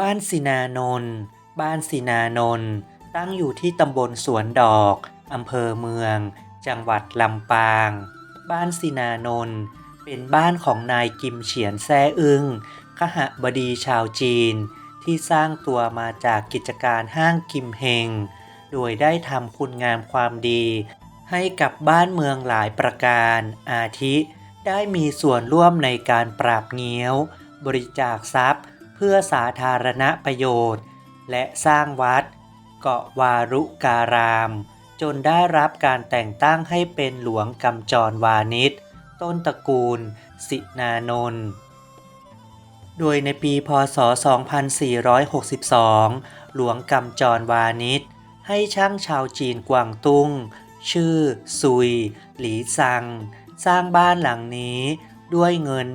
บ้านสินานนท์บ้านสินานนท์ตั้งอยู่ที่ตำบลสวนดอกอำเภอเมือง จังหวัดลำปาง บ้านสินานนท์เป็นบ้านของนายกิมเฉียนแซ่อึ้งขหบดีชาวจีน ที่สร้างตัวมาจากกิจการห้างกิมเฮง โดยได้ทำคุณงามความดี ให้กับบ้านเมืองหลายประการ อาทิ ได้มีส่วนร่วมในการปราบเงี้ยว บริจาคทรัพย์ เพื่อสาธารณประโยชน์ และสร้างวัด เกาะวารุการาม จนได้รับการแต่งตั้งให้เป็นหลวงกำจรวานิชต้นตระกูล สินานนท์โดยในปีพศ 2462 หลวงกำจรวานิชให้ช่างชาวจีนกวางตุ้ง ชื่อ ซุย หลีซัง สร้างบ้านหลังนี้ด้วยเงิน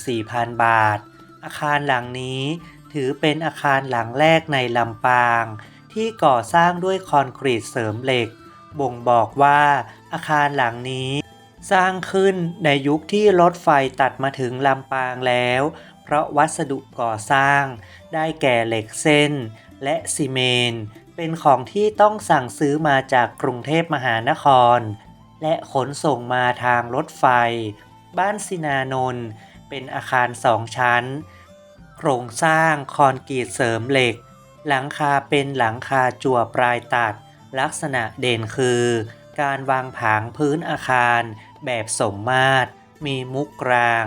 14,000 บาท อาคารหลังนี้ ถือเป็นอาคารหลังแรกในลำปาง ที่ก่อสร้างด้วยคอนกรีตเสริมเหล็ก บ่งบอกว่าอาคารหลังนี้ สร้างขึ้นในยุคที่รถไฟตัดมาถึงลำปางแล้ว เพราะวัสดุก่อสร้าง ได้แก่เหล็กเส้น และซีเมนเป็นของที่ต้องสั่งซื้อมาจากกรุงเทพมหานคร และขนส่งมาทางรถไฟ บ้านสินานนท์เป็นอาคารสองชั้น ครงสร้างคอนกรีตเสริมเหล็ก หลังคาเป็นหลังคาจั่วปลายตัด ลักษณะเด่นคือ การวางผางพื้นอาคารแบบสมมาตร มีมุกกลาง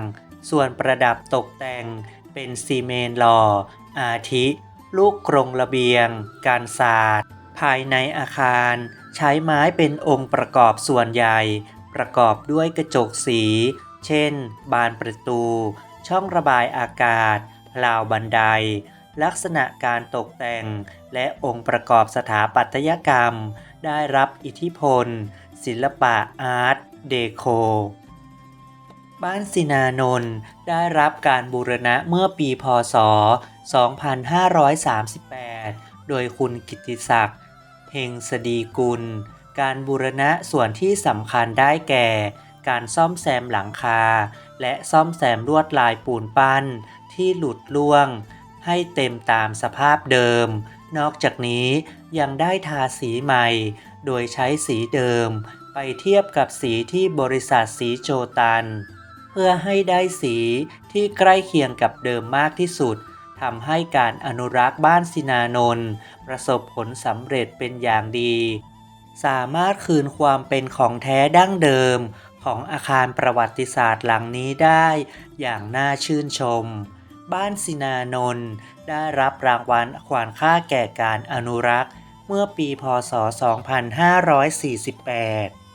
ส่วนประดับตกแต่งเป็นซีเมนหล่อ อาทิ ลูกกรงระเบียง การศาสตร์ภายในอาคาร ใช้ไม้เป็นองค์ประกอบส่วนใหญ่ ประกอบด้วยกระจกสี เช่น บานประตู ช่องระบายอากาศ ราวบันได ลักษณะการตกแต่ง และองค์ประกอบสถาปัตยกรรม ได้รับอิทธิพล ศิลปะอาร์ตเดโค บ้านสินานนท์ได้รับการบูรณะเมื่อปีพศ 2538 โดยคุณกิติศักดิ์เฮงสดีกุล การบูรณะส่วนที่สำคัญได้แก่ การซ่อมแซมหลังคา และซ่อมแซมลวดลายปูนปั้น ที่หลุดล่วง ให้เต็มตามสภาพเดิม นอกจากนี้ยังได้ทาสีใหม่ โดยใช้สีเดิม ไปเทียบกับสีที่บริษัทสีโจตัน เพื่อให้ได้สีที่ใกล้เคียงกับเดิมมากที่สุดทำให้การอนุรักษ์บ้านสินานนท์ประสบผลสำเร็จเป็นอย่างดี สามารถคืนความเป็นของแท้ดั้งเดิมของอาคารประวัติศาสตร์หลังนี้ได้อย่างน่าชื่นชม บ้านสินานนท์ได้รับรางวัลขวานค่าแก่การอนุรักษ์ เมื่อปีพศ 2548